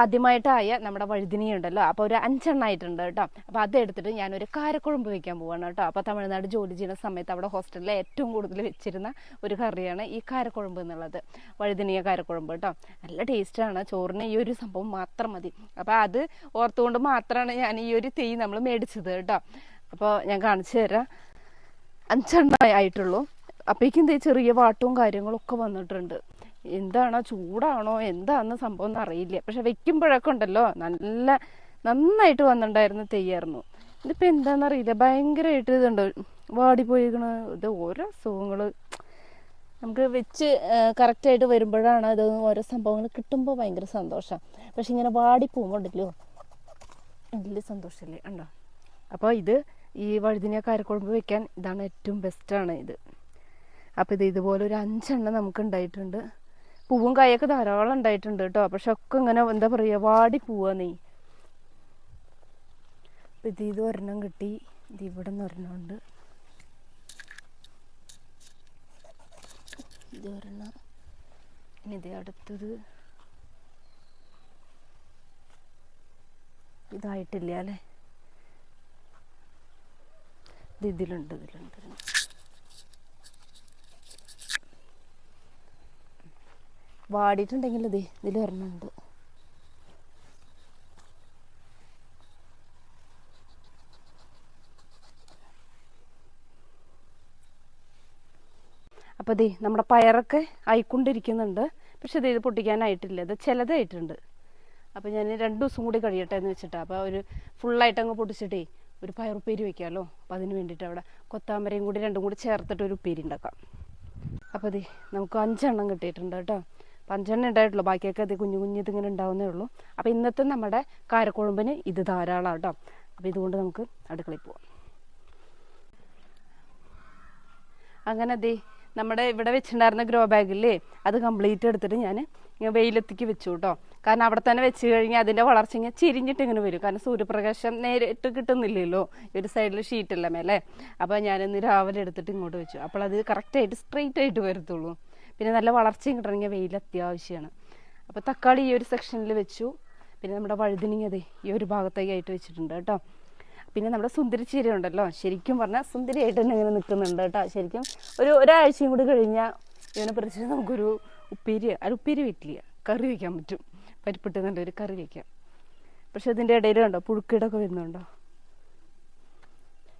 ആദ്യമായിട്ടായ നമ്മുടെ വഴുതിനി ഉണ്ടല്ലോ അപ്പോൾ ഒരു അഞ്ചെണ്ണായിട്ടുണ്ട് കേട്ടോ. അപ്പോൾ അതെടുത്തിട്ട് ഞാനൊരു കാരക്കുഴമ്പ് വയ്ക്കാൻ പോവാണ് കേട്ടോ. അപ്പോൾ തമിഴ്നാട് ജോലി ചെയ്യുന്ന സമയത്ത് അവിടെ ഹോസ്റ്റലിൽ ഏറ്റവും കൂടുതൽ വെച്ചിരുന്ന ഒരു കറിയാണ് ഈ കാരക്കുഴമ്പ് എന്നുള്ളത്. വഴുതിനിയ കാരക്കുഴമ്പ് കേട്ടോ. നല്ല ടേസ്റ്റാണ് ചോറിന് ഈ ഒരു സംഭവം മാത്രം മതി. അപ്പോൾ അത് ഓർത്തുകൊണ്ട് മാത്രമാണ് ഞാൻ ഈ ഒരു തെയ് നമ്മൾ മേടിച്ചത് കേട്ടോ. അപ്പോൾ ഞാൻ കാണിച്ചു തരാം. അഞ്ചെണ്ണ ആയിട്ടുള്ളൂ. അപ്പോഴേക്കും ചെറിയ വാട്ടവും കാര്യങ്ങളൊക്കെ വന്നിട്ടുണ്ട്. എന്താണോ ചൂടാണോ എന്താന്ന് സംഭവം എന്ന് അറിയില്ല പക്ഷെ വെക്കുമ്പോഴൊക്കെ ഉണ്ടല്ലോ നല്ല നന്നായിട്ട് വന്നിട്ടുണ്ടായിരുന്നു തെയ്യായിരുന്നു. ഇതിപ്പോൾ എന്താണെന്നറിയില്ല ഭയങ്കരമായിട്ട് ഇതുണ്ട്? വാടിപ്പോയിക്കണ്. ഇത് ഓരോ അസുഖങ്ങൾ നമുക്ക് വെച്ച് കറക്റ്റായിട്ട് വരുമ്പോഴാണ് ഇത് ഓരോ സംഭവങ്ങൾ കിട്ടുമ്പോൾ ഭയങ്കര സന്തോഷം. പക്ഷെ ഇങ്ങനെ വാടി പോകുമ്പോണ്ടല്ലോ വലിയ സന്തോഷമല്ലേ ഉണ്ടോ? അപ്പോൾ ഇത് ഈ വഴുതിനെ കാരക്കുഴമ്പ് വെക്കാൻ ഇതാണ് ഏറ്റവും ബെസ്റ്റാണ് ഇത്. അപ്പോൾ ഇത് ഇതുപോലെ ഒരു അഞ്ചെണ്ണം നമുക്ക് ഉണ്ടായിട്ടുണ്ട് പൂവും കായൊക്കെ ധാരാളം ഉണ്ടായിട്ടുണ്ട് കേട്ടോ. പക്ഷെ ഒക്കെ ഇങ്ങനെ എന്താ പറയുക വാടി പോവാ നീ ഇത് ഇത് ഒരെണ്ണം കിട്ടി. ഇത് ഇവിടെ നിന്ന് ഒരെണ്ണം ഉണ്ട്. ഇത് ഒരെണ്ണം. ഇനി ഇത് അടുത്തത്. ഇതായിട്ടില്ല അല്ലേ? ഇത് ഇതിലുണ്ട് ഇതിലുണ്ട്. വാടിയിട്ടുണ്ടെങ്കിൽ ഇത് ഇതിൽ ഒരെണ്ണമുണ്ട്. അപ്പോൾ ദേ നമ്മുടെ പയറൊക്കെ ആയിക്കൊണ്ടിരിക്കുന്നുണ്ട്. പക്ഷെ ഇത് പൊട്ടിക്കാനായിട്ടില്ല. ഇത് ചിലതായിട്ടുണ്ട്. അപ്പോൾ ഞാൻ രണ്ട് ദിവസം കൂടി കഴിയട്ടെ എന്ന് വെച്ചിട്ടാണ് അപ്പോൾ ഒരു ഫുള്ളായിട്ട് അങ്ങ് പൊട്ടിച്ചിട്ടേ ഒരു പയർ പയറുപ്പേരി വെക്കാമല്ലോ അപ്പോൾ അതിന് വേണ്ടിയിട്ട് അവിടെ കൊത്താമ്പരയും കൂടി രണ്ടും കൂടി ചേർത്തിട്ട് ഒരു ഉപ്പേരി ഉണ്ടാക്കാം. അപ്പോൾ ദേ നമുക്ക് അഞ്ചെണ്ണം കിട്ടിയിട്ടുണ്ട് കേട്ടോ. അപ്പം അഞ്ചെണ്ണം ഉണ്ടായിട്ടുള്ളൂ ബാക്കിയൊക്കെ അത് കുഞ്ഞു കുഞ്ഞു ഇതിങ്ങനെ ഉണ്ടാവുന്നേ ഉള്ളൂ. അപ്പോൾ ഇന്നത്തെ നമ്മുടെ കാരക്കുഴമ്പിന് ഇത് ധാരാളം കേട്ടോ അപ്പോൾ ഇതുകൊണ്ട് നമുക്ക് അടുക്കളയിൽ പോവാം. അങ്ങനെ ദേ നമ്മുടെ ഇവിടെ വെച്ചിട്ടുണ്ടായിരുന്ന ഗ്രോ ബാഗില്ലേ അത് കംപ്ലീറ്റ് എടുത്തിട്ട് ഞാൻ ഇങ്ങനെ വെയിലെത്തിക്ക് വെച്ചു കേട്ടോ കാരണം അവിടെ തന്നെ വെച്ച് കഴിഞ്ഞാൽ അതിന്റെ വളർച്ച ഇങ്ങനെ ചിരിഞ്ഞിട്ട് ഇങ്ങനെ വരും. കാരണം സൂര്യപ്രകാശം നേരിട്ട് കിട്ടുന്നില്ലല്ലോ ഒരു സൈഡിൽ ഷീറ്റല്ല മേലെ. അപ്പോൾ ഞാനിന്ന് രാവിലെ എടുത്തിട്ട് ഇങ്ങോട്ട് വെച്ചു. അപ്പോൾ അത് കറക്റ്റായിട്ട് സ്ട്രെയിറ്റ് ആയിട്ട് വരത്തുള്ളൂ. പിന്നെ നല്ല വളർച്ചയും കിട്ടണമെങ്കിൽ വെയിൽ അത്യാവശ്യമാണ് അപ്പോൾ തക്കാളി ഈ ഒരു സെക്ഷനിൽ വെച്ചു. പിന്നെ നമ്മുടെ വഴുതിനിങ്ങ അതെ ഈ ഒരു ഭാഗത്തേക്കായിട്ട് വെച്ചിട്ടുണ്ട് കേട്ടോ. പിന്നെ നമ്മുടെ സുന്ദരി ചീര ഉണ്ടല്ലോ ശരിക്കും പറഞ്ഞാൽ സുന്ദരിയായിട്ട് തന്നെ ഇങ്ങനെ നിൽക്കുന്നുണ്ട് കേട്ടോ. ശരിക്കും ഒരു ഒരാഴ്ചയും കൂടി കഴിഞ്ഞാൽ ഇവനെ പറിച്ച് നമുക്കൊരു ഉപ്പേരി അല്ല ഉപ്പേരി വെക്കില്ല കറി വയ്ക്കാൻ പറ്റും. പരിപ്പിട്ട് നല്ലൊരു കറി വയ്ക്കാം പക്ഷെ ഇതിന്റെ ഇടയിൽ കണ്ടോ പുഴുക്കീടൊക്കെ വരുന്നുണ്ടോ?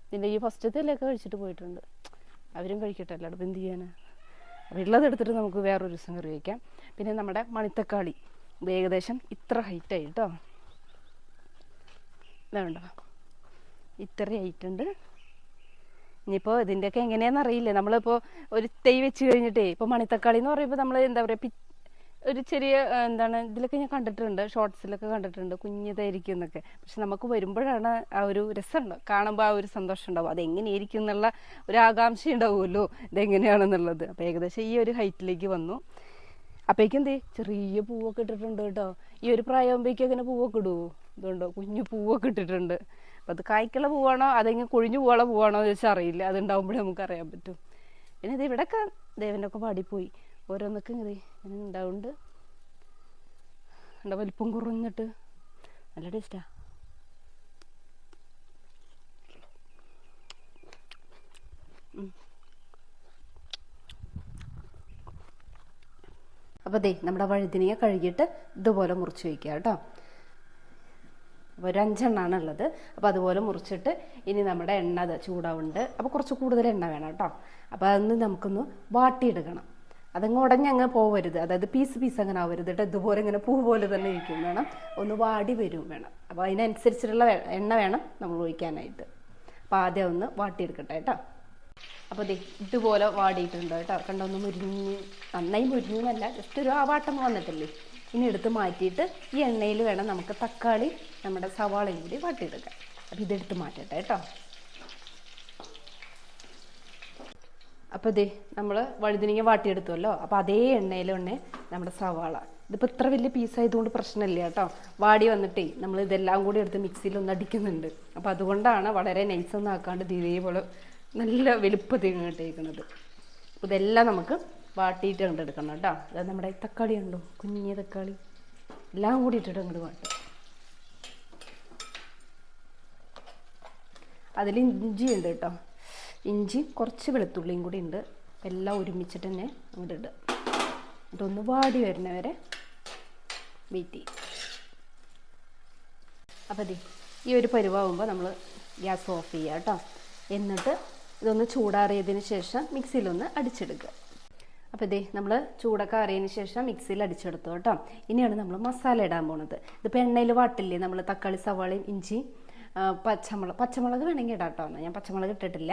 ഇതിന്റെ ഈ ഫസ്റ്റത്തെ ഇലയൊക്കെ കഴിച്ചിട്ട് പോയിട്ടുണ്ട്. അവരും കഴിക്കട്ടെ അല്ലാണ്ട് എന്ത് ചെയ്യാനാ? അപ്പോൾ ഉള്ളത് എടുത്തിട്ട് നമുക്ക് വേറൊരു ദിവസം കറി വയ്ക്കാം പിന്നെ നമ്മുടെ മണിത്തക്കാളി. ഏകദേശം ഇത്ര ഹൈറ്റായി കേട്ടോ ഇതാണ്ടോ ഇത്ര ഹൈറ്റുണ്ട് ഇനിയിപ്പോൾ ഇതിന്റെയൊക്കെ എങ്ങനെയാണെന്ന് അറിയില്ല. നമ്മളിപ്പോൾ ഒരു തൈ വെച്ച് കഴിഞ്ഞിട്ടേ ഇപ്പോൾ മണിത്തക്കാളി എന്ന് പറയുമ്പോൾ നമ്മൾ എന്താ പറയുക ഒരു ചെറിയ എന്താണ് ഇതിലൊക്കെ ഞാൻ കണ്ടിട്ടുണ്ട് ഷോർട്സിലൊക്കെ കണ്ടിട്ടുണ്ട് കുഞ്ഞിതായിരിക്കും എന്നൊക്കെ. പക്ഷെ നമുക്ക് വരുമ്പോഴാണ് ആ ഒരു രസമുണ്ട് കാണുമ്പോൾ ആ ഒരു സന്തോഷം ഉണ്ടാവും അതെങ്ങനെയായിരിക്കും എന്നുള്ള ഒരു ആകാംക്ഷ ഉണ്ടാവുമല്ലോ. ഇതെങ്ങനെയാണെന്നുള്ളത്. അപ്പോൾ ഏകദേശം ഈ ഒരു ഹൈറ്റിലേക്ക് വന്നു. അപ്പോഴേക്കും എന്തേ ചെറിയ പൂവൊക്കെ ഇട്ടിട്ടുണ്ട് കേട്ടോ. ഈ ഒരു പ്രായമാകുമ്പോഴേക്കും അങ്ങനെ പൂവൊക്കെ ഇടുമോ ഇതുണ്ടോ കുഞ്ഞു പൂവൊക്കെ ഇട്ടിട്ടുണ്ട്. അപ്പം അത് കായ്ക്കുള്ള പൂവാണോ അതെങ്ങനെ കൊഴിഞ്ഞു പോകാനുള്ള പൂവാണോ എന്ന് ചോദിച്ചാൽ അറിയില്ല. അതുണ്ടാവുമ്പോഴേ നമുക്ക് അറിയാൻ പറ്റും. പിന്നെ ഇത് ഇവിടെയൊക്കെ ദേവന്റെ ഒക്കെ പാടിപ്പോയി. ഓരോന്നൊക്കെ ഇങ്ങനെ ഇങ്ങനെ ഉണ്ടാവുന്നുണ്ട്. എന്റെ വലിപ്പം കുറഞ്ഞിട്ട് നല്ല ടേസ്റ്റാ അപ്പോൾ ദേ നമ്മുടെ വഴുതിനെ കഴുകിയിട്ട് ഇതുപോലെ മുറിച്ച് വയ്ക്കുക കേട്ടോ. അപ്പോൾ ഒരു അഞ്ചെണ്ണാണ് ഉള്ളത്. അപ്പോൾ അതുപോലെ മുറിച്ചിട്ട് ഇനി നമ്മുടെ എണ്ണ ചൂടാവുണ്ട് അപ്പോൾ കുറച്ച് കൂടുതൽ എണ്ണ വേണം കേട്ടോ. അപ്പോൾ അതൊന്ന് നമുക്കൊന്ന് വാട്ടിയെടുക്കണം. അതങ്ങ് ഉടഞ്ഞങ്ങ് പോവരുത്. അതായത് പീസ് പീസ് അങ്ങനെ ആവരുത് കേട്ടോ. ഇതുപോലെ ഇങ്ങനെ പൂ പോലെ തന്നെ ഇരിക്കും. വേണം. ഒന്ന് വാടി വരും വേണം. അപ്പോൾ അതിനനുസരിച്ചിട്ടുള്ള എണ്ണ വേണം നമ്മൾ ഒഴിക്കാനായിട്ട്. അപ്പോൾ ആദ്യം ഒന്ന് വാട്ടിയെടുക്കട്ടെ കേട്ടോ. അപ്പോൾ ദേ ഇതുപോലെ വാടിയിട്ടുണ്ട് കേട്ടോ. കണ്ടോ? ഒന്ന് മുരിഞ്ഞ്. നന്നായി മുരിഞ്ഞെന്നല്ല ജസ്റ്റ് ഒരു ആവാട്ടം വന്നിട്ടില്ലേ? ഇനി എടുത്ത് മാറ്റിയിട്ട് ഈ എണ്ണയിൽ വേണം നമുക്ക് തക്കാളി നമ്മുടെ സവാളയും കൂടി വാട്ടിയെടുക്കാം അപ്പോൾ ഇതെടുത്ത് മാറ്റട്ടെ കേട്ടോ. അപ്പോൾ ദേ നമ്മൾ വഴുതിനിങ്ങ വാട്ടിയെടുത്തുവല്ലോ. അപ്പോൾ അതേ എണ്ണയിൽ തന്നെ നമ്മുടെ സവാള. ഇതിപ്പോ ഇത്ര വലിയ പീസായതുകൊണ്ട് പ്രശ്നമില്ല കേട്ടോ. വാടി വന്നിട്ടേ നമ്മൾ ഇതെല്ലാം കൂടി എടുത്ത് മിക്സിയിൽ ഒന്ന് അടിക്കുന്നുണ്ട്. അപ്പോൾ അതുകൊണ്ടാണ് വളരെ നൈസ് ഒന്നും ആക്കാണ്ട് ഇത് ഇതേപോലെ നല്ല വലുപ്പത്തിൽ അപ്പോൾ ഇതെല്ലാം നമുക്ക് വാട്ടിയിട്ട് അങ്ങോട്ട് എടുക്കണം കേട്ടോ. അത് നമ്മുടെ തക്കാളി ഉണ്ടോ കുഞ്ഞിയ തക്കാളി. എല്ലാം കൂടി ഇട്ടിട്ട് അങ്ങോട്ട് വാട്ടും. അതിൽ ഇഞ്ചി ഉണ്ട് കേട്ടോ. ഇഞ്ചി കുറച്ച് വെളുത്തുള്ളിയും കൂടി ഉണ്ട്. എല്ലാം ഒരുമിച്ചിട്ട് തന്നെ അങ്ങോട്ട് ഇടുക. ഇതൊന്ന് വാടി വരുന്നവരെ വെയിറ്റ് ചെയ്യും അപ്പോൾ അതെ ഈ ഒരു പരുവാകുമ്പോൾ നമ്മൾ ഗ്യാസ് ഓഫ് ചെയ്യുക കേട്ടോ. എന്നിട്ട് ഇതൊന്ന് ചൂടാറിയതിന് ശേഷം മിക്സിയിലൊന്ന് അടിച്ചെടുക്കുക. അപ്പോൾ ഇതേ നമ്മൾ ചൂടൊക്കെ അറിയതിന് ശേഷം മിക്സിയിൽ അടിച്ചെടുത്തു കേട്ടോ. ഇനിയാണ് നമ്മൾ മസാല ഇടാൻ പോണത്. ഇതിപ്പോൾ എണ്ണയിൽ വാട്ടില്ലേ നമ്മൾ തക്കാളി സവാളയും ഇഞ്ചി പച്ചമുളക് പച്ചമുളക് വേണമെങ്കിൽ ഇടാം കേട്ടോ ഞാൻ പച്ചമുളക് ഇട്ടിട്ടില്ല.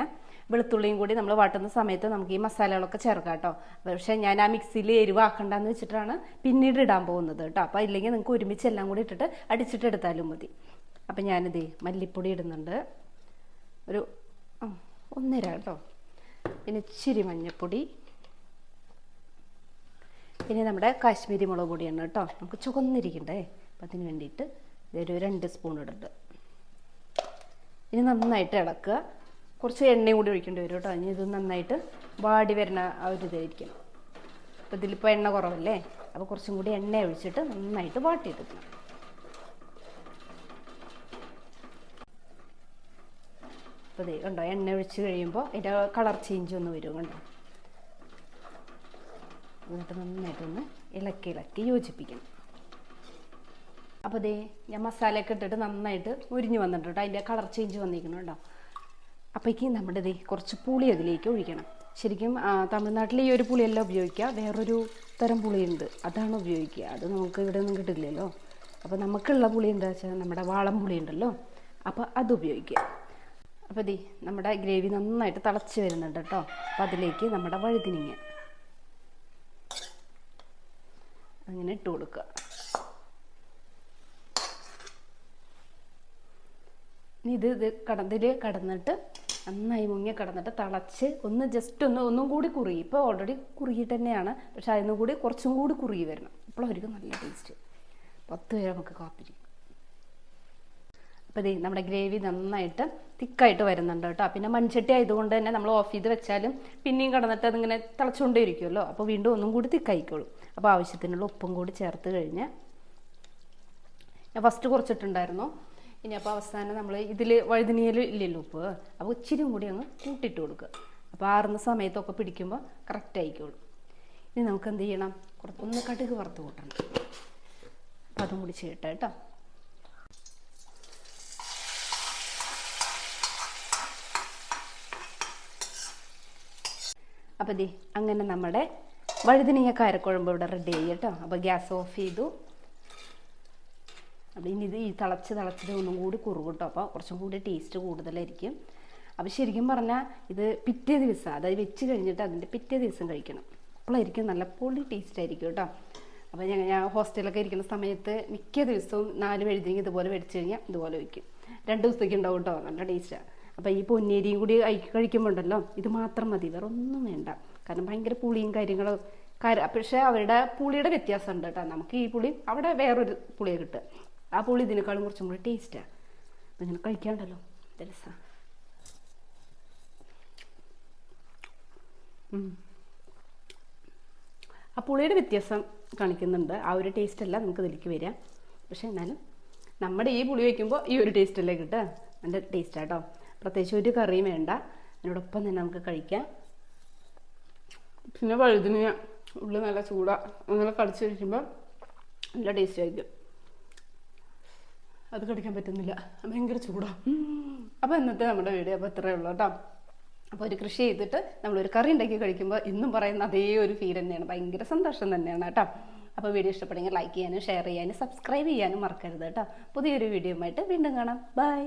വെളുത്തുള്ളിയും കൂടി നമ്മൾ വാട്ടുന്ന സമയത്ത് നമുക്ക് ഈ മസാലകളൊക്കെ ചേർക്കാം കേട്ടോ. പക്ഷേ ഞാൻ ആ മിക്സിയിൽ എരിവാക്കണ്ടെന്ന് വെച്ചിട്ടാണ് പിന്നീട് ഇടാൻ പോകുന്നത് കേട്ടോ. അപ്പോൾ ഇല്ലെങ്കിൽ നിങ്ങൾക്ക് ഒരുമിച്ച് എല്ലാം കൂടി ഇട്ടിട്ട് അടിച്ചിട്ട് എടുത്താലും മതി. അപ്പം ഞാനിതേ മല്ലിപ്പൊടി ഇടുന്നുണ്ട്. ഒരു ഒന്നര കേട്ടോ. പിന്നെ ഇച്ചിരി മഞ്ഞൾപ്പൊടി പിന്നെ നമ്മുടെ കാശ്മീരി മുളക് പൊടിയാണ് കേട്ടോ. നമുക്ക് ചുവന്നിരിക്കണ്ടേ? അപ്പം അതിന് വേണ്ടിയിട്ട് ഇതൊരു രണ്ട് സ്പൂൺ ഇടുന്നുണ്ട്. ഇനി നന്നായിട്ട് ഇളക്കുക. കുറച്ച് എണ്ണയും കൂടി ഒഴിക്കേണ്ടി വരും കേട്ടോ. ഇനി ഇത് നന്നായിട്ട് വാടി വരുന്ന ആ ഒരു ഇതായിരിക്കും. അപ്പോൾ ഇതിലിപ്പോൾ എണ്ണ കുറവല്ലേ? അപ്പോൾ കുറച്ചും കൂടി എണ്ണ ഒഴിച്ചിട്ട് നന്നായിട്ട് വാട്ടിയെടുക്കണം. അപ്പോൾ ദേ കണ്ടോ എണ്ണ ഒഴിച്ച് കഴിയുമ്പോൾ അതിന്റെ കളർ ചേഞ്ച് ഒന്ന് വരും കണ്ടോ? എന്നിട്ട് നന്നായിട്ടൊന്ന് ഇളക്കി ഇളക്കി യോജിപ്പിക്കണം. അപ്പോൾ ദേ ഞാൻ മസാലയൊക്കെ ഇട്ടിട്ട് നന്നായിട്ട് മുരിഞ്ഞ് വന്നിട്ടുണ്ട് അതിന്റെ കളർ ചേഞ്ച് വന്നിരിക്കണം കേട്ടോ അപ്പോഴേക്ക് നമ്മുടെ ദേ കുറച്ച് പുളി അതിലേക്ക് ഒഴിക്കണം. ശരിക്കും തമിഴ്നാട്ടിൽ ഈ ഒരു പുളിയല്ല ഉപയോഗിക്കുക വേറൊരു തരം പുളിയുണ്ട്. അതാണ് ഉപയോഗിക്കുക. അത് നമുക്ക് ഇവിടെ ഒന്നും കിട്ടില്ലല്ലോ. അപ്പോൾ നമുക്കുള്ള പുളി എന്താ വെച്ചാൽ നമ്മുടെ വാളം പുളി ഉണ്ടല്ലോ. അപ്പോൾ അത് ഉപയോഗിക്കുക. അപ്പോൾ ദേ നമ്മുടെ ഗ്രേവി നന്നായിട്ട് തിളച്ച് വരുന്നുണ്ട് കേട്ടോ അപ്പോൾ അതിലേക്ക് നമ്മുടെ വഴുതിനിങ്ങ. അങ്ങനെ ഇട്ട് കൊടുക്കുക. ഇത് ഇത് കടന്നിൽ കടന്നിട്ട് നന്നായി മുങ്ങി കടന്നിട്ട് തിളച്ച് ഒന്ന് ജസ്റ്റ് ഒന്ന് ഒന്നും കൂടി കുറുകി. ഇപ്പോൾ ഓൾറെഡി കുറുകിയിട്ട് തന്നെയാണ്. പക്ഷെ അതിനും കൂടി കുറച്ചും കൂടി കുറുകി വരണം. അപ്പോഴായിരിക്കും നല്ല ടേസ്റ്റ് പത്ത് പേരെ നമുക്ക് കാത്തിരിക്കും. അപ്പോൾ ദേ നമ്മുടെ ഗ്രേവി നന്നായിട്ട് തിക്കായിട്ട് വരുന്നുണ്ട് കേട്ടോ. പിന്നെ മൺചട്ടി ആയതുകൊണ്ട് തന്നെ നമ്മൾ ഓഫ് ചെയ്ത് വെച്ചാലും പിന്നെയും കടന്നിട്ട് അതിങ്ങനെ തിളച്ചുകൊണ്ടേ ഇരിക്കുമല്ലോ അപ്പോൾ വീണ്ടും ഒന്നും കൂടി തിക്കായിക്കോളും. അപ്പോൾ ആവശ്യത്തിനുള്ള ഉപ്പും കൂടി ചേർത്ത് കഴിഞ്ഞ് ഞാൻ ഫസ്റ്റ് കുറച്ചിട്ടുണ്ടായിരുന്നു. ഇനി അപ്പോൾ അവസാനം നമ്മൾ ഇതിൽ വഴുതിനിയൽ ഇല്ലല്ലോ ഉപ്പ് അപ്പോൾ ഇച്ചിരി കൂടി അങ്ങ് കൂട്ടിയിട്ട് കൊടുക്കുക അപ്പോൾ ആറുന്ന സമയത്തൊക്കെ പിടിക്കുമ്പോൾ കറക്റ്റ് ആയിക്കോളും. ഇനി നമുക്ക് എന്ത് ചെയ്യണം? കുറച്ച് ഒന്ന് കടുക് വറുത്ത് കൂട്ടണം. അപ്പം അതും കൂടി ചെയ്യട്ടെ കേട്ടോ. അപ്പം ദേ അങ്ങനെ നമ്മുടെ വഴുതിനിയ കാരക്കുഴമ്പ് ഇവിടെ റെഡി ആയി കേട്ടോ. അപ്പോൾ ഗ്യാസ് ഓഫ് ചെയ്തു. അപ്പോൾ ഇനി ഇത് ഈ തിളച്ച് തിളച്ചത് ഒന്നും കൂടി കുറുകും അപ്പോൾ കുറച്ചും കൂടി ടേസ്റ്റ് കൂടുതലായിരിക്കും. അപ്പോൾ ശരിക്കും പറഞ്ഞാൽ ഇത് പിറ്റേ ദിവസം അതായത് വെച്ച് കഴിഞ്ഞിട്ട് അതിന്റെ പിറ്റേ ദിവസം കഴിക്കണം. അപ്പോഴായിരിക്കും നല്ല പൊളി ടേസ്റ്റ് ആയിരിക്കും കേട്ടോ അപ്പോൾ ഞാൻ ഞാൻ ഹോസ്റ്റലിലൊക്കെ ഇരിക്കുന്ന സമയത്ത് മിക്ക ദിവസവും നാല് വഴുതിനെങ്കിൽ ഇതുപോലെ മേടിച്ച് കഴിഞ്ഞാൽ ഇതുപോലെ വയ്ക്കും. രണ്ട് ദിവസത്തേക്ക് ഉണ്ടാവും കേട്ടോ നല്ല ടേസ്റ്റാണ് അപ്പോൾ ഈ പൊന്നേരിയും കൂടി കഴി- കഴിക്കുമ്പോൾ ഉണ്ടല്ലോ ഇത് മാത്രം മതി വേറെ ഒന്നും വേണ്ട. കാരണം ഭയങ്കര പുളിയും കാര്യങ്ങളും കാര്യം പക്ഷേ അവരുടെ പുളിയുടെ വ്യത്യാസം ഉണ്ട് കേട്ടോ നമുക്ക് ഈ പുളി അവിടെ വേറൊരു പുളിയെ കിട്ടുക. ആ പുളി ഇതിനേക്കാളും കുറച്ചും കൂടി ടേസ്റ്റാണ് ഇങ്ങനെ കഴിക്കാണ്ടല്ലോ രസമാണ് ആ പുളിയുടെ വ്യത്യാസം കാണിക്കുന്നുണ്ട്. ആ ഒരു ടേസ്റ്റ് അല്ല നമുക്ക് ഇതിലേക്ക് വരിക. പക്ഷെ എന്നാലും നമ്മുടെ ഈ പുളി വയ്ക്കുമ്പോൾ ഈ ഒരു ടേസ്റ്റ് അല്ലേ കിട്ടുക? നല്ല ടേസ്റ്റ് ആട്ടോ പ്രത്യേകിച്ച് ഒരു കറിയും വേണ്ട. അതിനോടൊപ്പം തന്നെ നമുക്ക് കഴിക്കാം. പിന്നെ വഴുതിന് ഉള്ളിൽ നല്ല ചൂടാ. അങ്ങനെ കടിച്ചു കഴിക്കുമ്പോൾ നല്ല ടേസ്റ്റ് ആയിരിക്കും. അത് കടിക്കാൻ പറ്റുന്നില്ല. ഭയങ്കര ചൂടാ. അപ്പോൾ ഇന്നത്തെ നമ്മുടെ വീഡിയോ അപ്പോൾ ഇത്രയേ ഉള്ളൂ കേട്ടോ. അപ്പോൾ ഒരു കൃഷി ചെയ്തിട്ട് നമ്മളൊരു കറി ഉണ്ടാക്കി കഴിക്കുമ്പോൾ ഇന്നും പറയുന്ന അതേ ഒരു ഫീൽ തന്നെയാണ്. ഭയങ്കര സന്തോഷം തന്നെയാണ് കേട്ടോ. അപ്പോൾ വീഡിയോ ഇഷ്ടപ്പെടുമെങ്കിൽ ലൈക്ക് ചെയ്യാനും ഷെയർ ചെയ്യാനും സബ്സ്ക്രൈബ് ചെയ്യാനും മറക്കരുത് കേട്ടോ. പുതിയൊരു വീഡിയോയുമായിട്ട് വീണ്ടും കാണാം. ബൈ